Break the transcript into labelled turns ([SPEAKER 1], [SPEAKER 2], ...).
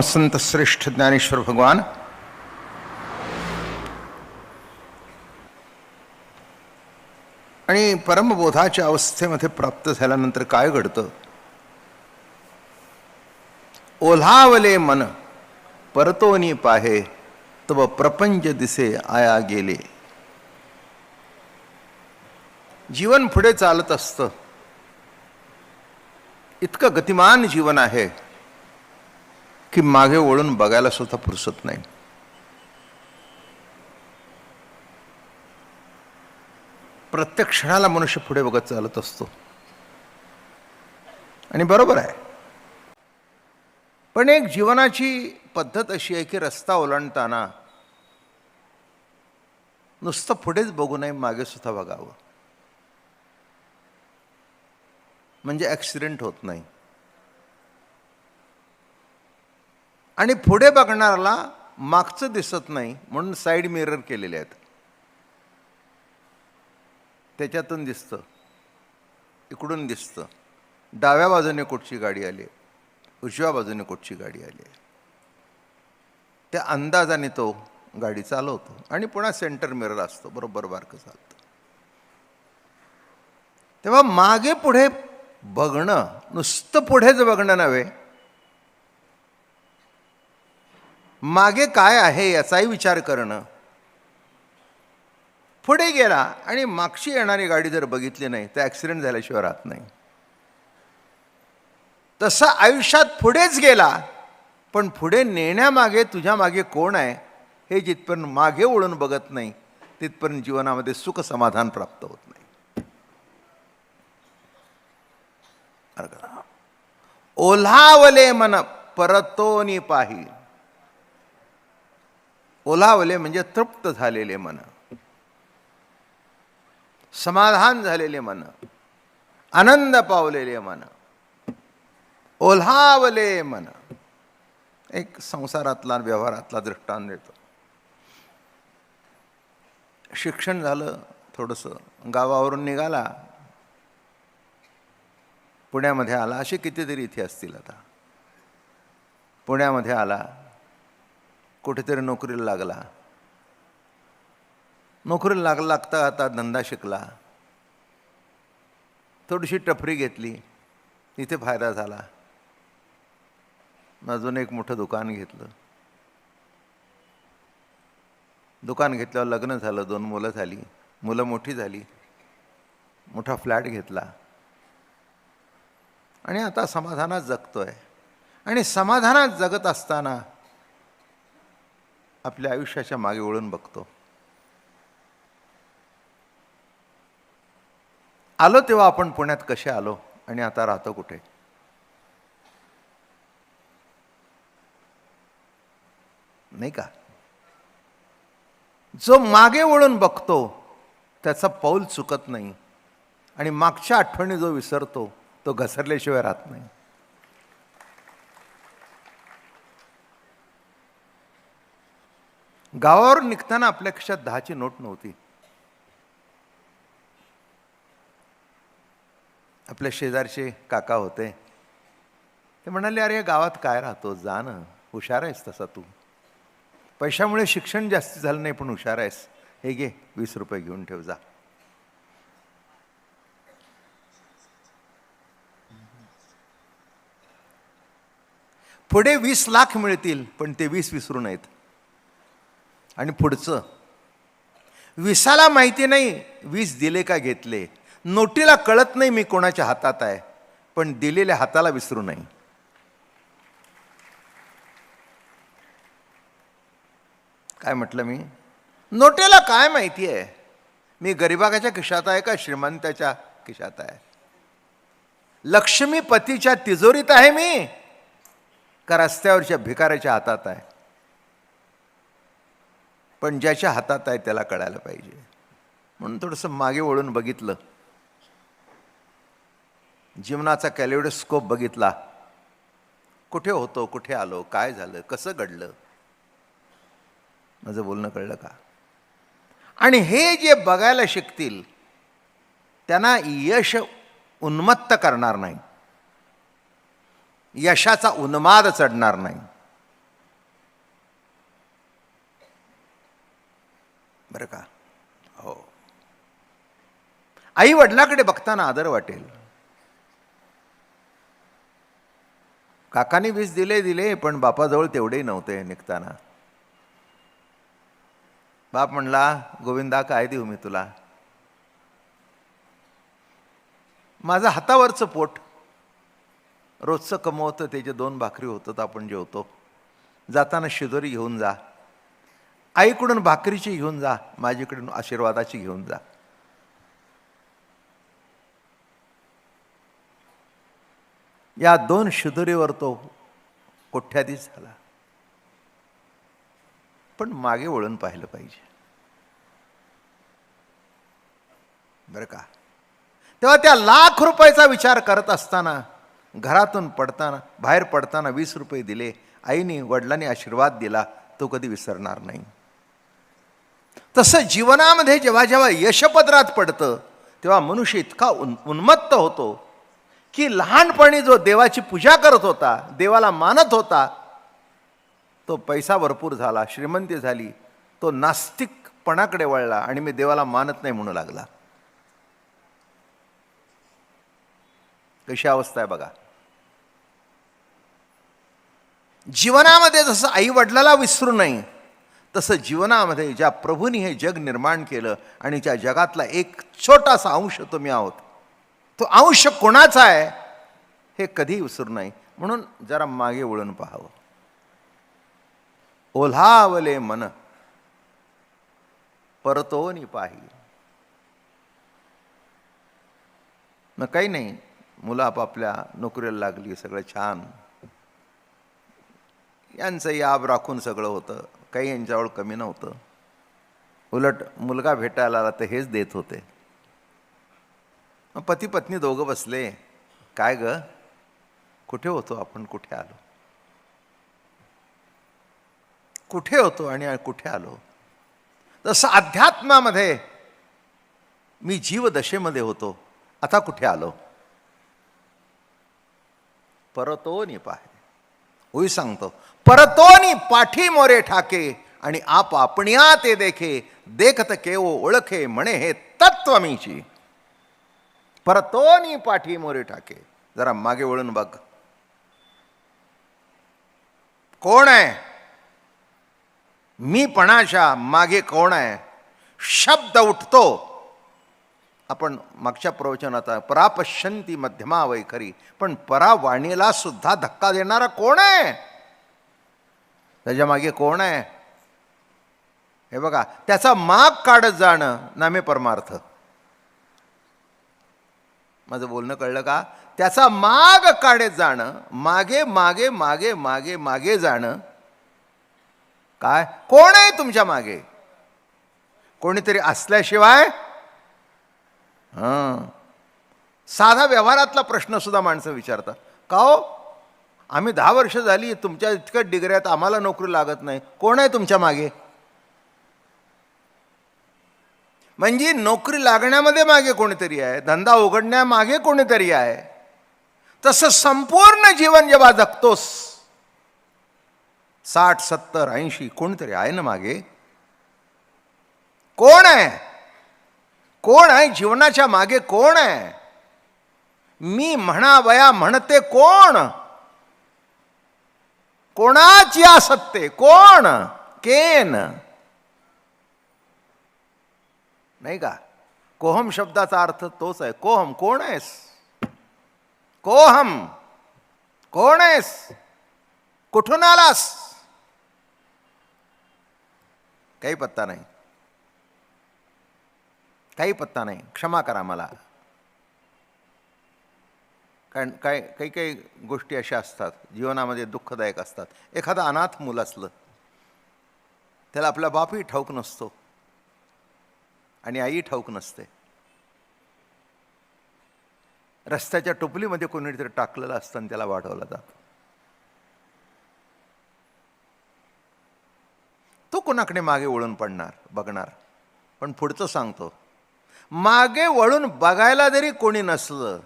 [SPEAKER 1] संत श्रेष्ठ ज्ञानेश्वर भगवान। आणि परमबोधाच्या अवस्थेमध्ये प्राप्त झाल्यानंतर काय घडतं? ओलावले मन परतोनी पाहे तव प्रपंच दिसे आया गेले। जीवन पुढे चालत असतं। इतकं गतिमान जीवन आहे। की मागे वळून बघायला सुद्धा फुरसत नाही. प्रत्येक क्षणाला मनुष्य पुढे बघत चालत असतो. आणि बरोबर आहे. पण एक जीवनाची पद्धत अशी आहे की रस्ता ओलांडताना नुसतं पुढेच बघू नये मागे सुद्धा बघावं. म्हणजे ॲक्सिडेंट होत नाही. आणि पुढे बघणाऱ्याला मागचं दिसत नाही म्हणून साईड मिरर केलेले आहेत. त्याच्यातून दिसतं. इकडून दिसतं. डाव्या बाजूने कुठची गाडी आली उजव्या बाजूने कुठची गाडी आली त्या अंदाजाने तो गाडी चालवतो. आणि पुन्हा सेंटर मिरर असतो. बरोबर बारकं चालतं. तेव्हा मागे पुढे बघणं नुसतं पुढेच बघणं नव्हे मागे काय आहे याचाही विचार करणं. पुढे गेला आणि मागची येणारी गाडी जर बघितली नाही तर ॲक्सिडेंट झाल्याशिवाय राहत नाही. तसं आयुष्यात पुढेच गेला पण पुढे नेण्यामागे तुझ्या मागे कोण आहे हे जिथपर्यंत मागे ओळून बघत नाही तिथपर्यंत जीवनामध्ये सुख समाधान प्राप्त होत नाही. ओल्हावले मन परतोनी पाही ओलावले म्हणजे तृप्त झालेले मन. समाधान झालेले मन. आनंद पावलेले मन. ओल्हावले मन. एक संसारातला व्यवहारातला दृष्टांत देतो. शिक्षण झालं थोडंसं गावावरून निघाला. पुण्यामध्ये आला. असे कितीतरी इथे असतील आता. पुण्यामध्ये आला. कुठेतरी नोकरीला लागला. नोकरीला लागला लागता आता धंदा शिकला. थोडीशी टफरी घेतली. इथे फायदा झाला. अजून एक मोठं दुकान घेतलं. दुकान घेतल्यावर लग्न झालं. दोन मुलं झाली. मुलं मोठी झाली. मोठा फ्लॅट घेतला. आणि आता समाधानात जगतोय. आणि समाधानात जगत असताना आपल्या आयुष्याच्या मागे वळून बघतो. आलो तेव्हा आपण पुण्यात कसे आलो आणि आता राहतो कुठे? नाही का? जो मागे वळून बघतो त्याचा पाऊल चुकत नाही. आणि मागच्या आठवणी जो विसरतो तो घसरल्याशिवाय राहत नाही. गावावर निघताना आपल्या खिशात दहाची नोट नव्हती. आपल्या शेजारचे काका होते. ते म्हणाले अरे गावात काय राहतो? जा ना. हुशार आहेस तसा तू. पैशामुळे शिक्षण जास्त झालं नाही पण हुशार आहेस. हे घे वीस रुपये घेऊन ठेव जा. पुढे वीस लाख मिळतील पण ते वीस विसरू नयेत. आणि पुढचं. विसाला माहिती नाही वीस दिले का घेतले? नोटीला कळत नाही मी कोणाच्या हातात आहे पण दिलेल्या हाताला विसरू नाही. काय म्हटलं मी? नोटेला काय माहिती आहे? मी गरिबागाच्या खिशात आहे का श्रीमंताच्या खिशात आहे? लक्ष्मीपतीच्या तिजोरीत आहे मी का रस्त्यावरच्या भिकाऱ्याच्या हातात आहे? पण ज्याच्या हातात आहे त्याला कळायला पाहिजे. म्हणून थोडंसं मागे वळून बघितलं. जीवनाचा कॅलिडोस्कोप बघितला. कुठे होतो कुठे आलो काय झालं कसं घडलं? माझं बोलणं कळलं का? आणि हे जे बघायला शिकतील त्यांना यश उन्मत्त करणार नाही. यशाचा उन्माद चढणार नाही बरं का हो आई वडिलाकडे बघताना आदर वाटेल. काकानी वीज दिले दिले पण बापाजवळ तेवढेही नव्हते निघताना. बाप म्हणला गोविंदा काय देऊ मी तुला? माझं हातावरचं पोट. रोजचं कमवतं त्याचे दोन भाकरी होतात आपण जेवतो. जाताना शिदोरी घेऊन जा. आईकडून भाकरीची घेऊन जा माझ्याकडून आशीर्वादाची घेऊन जा. या दोन शिदुरीवर तो कोठ्याधीश झाला. पण मागे वळून पाहिलं पाहिजे. बरं का? तेव्हा त्या लाख रुपयाचा विचार करत असताना घरातून पडताना बाहेर पडताना वीस रुपये दिले. आईने वडिलांनी आशीर्वाद दिला. तो कधी विसरणार नाही. तसं जीवनामध्ये जेव्हा जेव्हा यशपदरात पडतं तेव्हा मनुष्य इतका उन् उन्मत्त होतो. की लहानपणी जो देवाची पूजा करत होता देवाला मानत होता तो पैसा भरपूर झाला श्रीमंती झाली तो नास्तिकपणाकडे वळला आणि मी देवाला मानत नाही म्हणू लागला. कशी अवस्था आहे बघा. जीवनामध्ये जसं आई वडिलाला विसरू नये तसं जीवनामध्ये ज्या प्रभूंनी हे जग निर्माण केलं आणि ज्या जगातला एक छोटासा अंश तुम्ही आहोत तो अंश कोणाचा आहे हे कधी विसरू नाही म्हणून जरा मागे वळून पाहावं. ओल्हावले मन परतोनी पाही. मग काही नाही मुलं आपापल्या नोकरीला लागली सगळं छान. यांचं याब राखून सगळं होतं काही यांच्यावर कमी नव्हतं. उलट मुलगा भेटायला आला तर हेच देत होते. मग पती पत्नी दोघं बसले. काय ग? कुठे होतो आपण? कुठे आलो? कुठे होतो आणि कुठे आलो? तसं अध्यात्मामध्ये मी जीवदशेमध्ये होतो आता कुठे आलो? परतोनी पाहे. होई सांगतो परतोनी पाठी मोरे ठाके आणि आप आपणिया ते देखे देखत केवो ओळखे म्हणे हे तत्व मीची. परतोनी पाठी मोरे ठाके जरा मागे वळून बघ. कोण आहे? मीपणाच्या मागे कोण आहे? शब्द उठतो. आपण मागच्या प्रवचनात परापश्यंती मध्यमा वैखरी पण परावाणीला सुद्धा धक्का देणारा कोण आहे? त्याच्यामागे कोण आहे? हे बघा त्याचा माग काढत जाणं नामे परमार्थ. माझं बोलणं कळलं का? त्याचा माग काढत जाणं मागे मागे मागे मागे मागे जाणं. काय? कोण आहे तुमच्या मागे? कोणीतरी असल्याशिवाय? हां. साधा व्यवहारातला प्रश्न सुद्धा माणसं विचारतात. का हो? आम्ही दहा वर्ष झाली तुमच्या इतक्या डिग्र्यात आम्हाला नोकरी लागत नाही. कोण आहे तुमच्या मागे? म्हणजे नोकरी लागण्यामध्ये मागे कोणीतरी आहे धंदा उघडण्यामागे कोणीतरी आहे. तसं संपूर्ण जीवन जेव्हा जगतोस साठ सत्तर ऐंशी कोणीतरी आहे ना मागे. कोण आहे? कोण आहे? जीवनाच्या मागे कोण आहे? मी म्हणावया म्हणते कोण? कोणाची असत्ते कोण? केन? नाही का? कोहम शब्दाचा अर्थ तोच आहे. कोहम कोण आहेस? कोहम कोण आहेस? कुठून आलास? काही पत्ता नाही. काही पत्ता नाही. क्षमा करा मला. कारण काय काही काही गोष्टी अशा असतात जीवनामध्ये दुःखदायक असतात. एखादा अनाथ मूल असलं त्याला आपला बापही ठाऊक नसतो. आणि आई ठाऊक नसते. रस्त्याच्या टोपलीमध्ये कोणीतरी टाकलेलं असतं आणि त्याला वाढवलं जातं. तो कोणाकडे मागे वळून पडणार बघणार. पण पुढचं सांगतो मागे वळून बघायला जरी कोणी नसलं